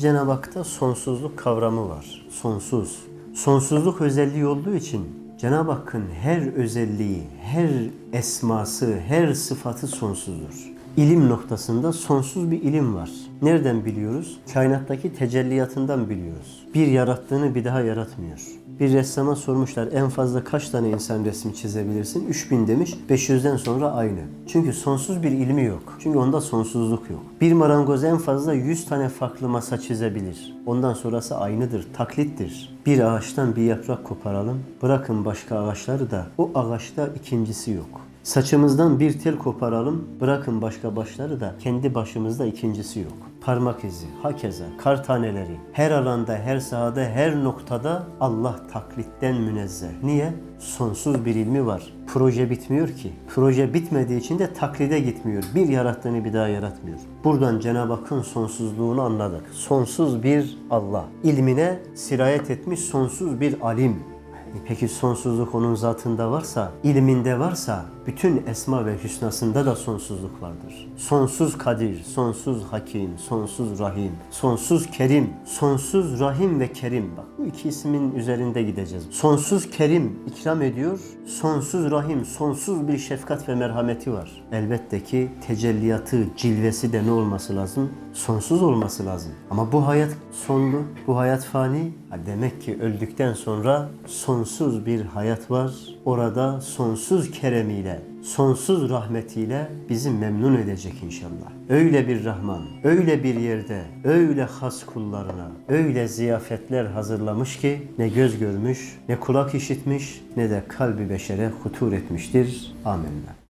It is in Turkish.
Cenab-ı Hak'ta sonsuzluk kavramı var. Sonsuz. Sonsuzluk özelliği olduğu için Cenab-ı Hakk'ın her özelliği, her esması, her sıfatı sonsuzdur. İlim noktasında sonsuz bir ilim var. Nereden biliyoruz? Kainattaki tecelliyatından biliyoruz. Bir yarattığını bir daha yaratmıyor. Bir ressama sormuşlar en fazla kaç tane insan resmi çizebilirsin? 3000 demiş. 500'den sonra aynı. Çünkü sonsuz bir ilmi yok. Çünkü onda sonsuzluk yok. Bir marangoz en fazla 100 tane farklı masa çizebilir. Ondan sonrası aynıdır, taklittir. Bir ağaçtan bir yaprak koparalım. Bırakın başka ağaçları da o ağaçta ikincisi yok. Saçımızdan bir tel koparalım, bırakın başka başları da kendi başımızda ikincisi yok. Parmak izi, hakeza, kar taneleri, her alanda, her sahada, her noktada Allah taklitten münezzeh. Niye? Sonsuz bir ilmi var. Proje bitmiyor ki. Proje bitmediği için de taklide gitmiyor. Bir yarattığını bir daha yaratmıyor. Buradan Cenab-ı Hakk'ın sonsuzluğunu anladık. Sonsuz bir Allah. İlmine sirayet etmiş sonsuz bir alim. Peki sonsuzluk onun zatında varsa, ilminde varsa, bütün esma ve hüsnasında da sonsuzluk vardır. Sonsuz kadir, sonsuz hakim, sonsuz rahim, sonsuz kerim, sonsuz rahim ve kerim. Bak bu iki ismin üzerinde gideceğiz. Sonsuz kerim ikram ediyor, sonsuz rahim, sonsuz bir şefkat ve merhameti var. Elbette ki tecelliyatı, cilvesi de ne olması lazım? Sonsuz olması lazım. Ama bu hayat sonlu, bu hayat fani. Demek ki öldükten sonra sonsuz bir hayat var. Orada sonsuz keremiyle, sonsuz rahmetiyle bizi memnun edecek inşallah. Öyle bir Rahman, öyle bir yerde, öyle has kullarına, öyle ziyafetler hazırlamış ki ne göz görmüş, ne kulak işitmiş, ne de kalbi beşere hutur etmiştir. Amenna.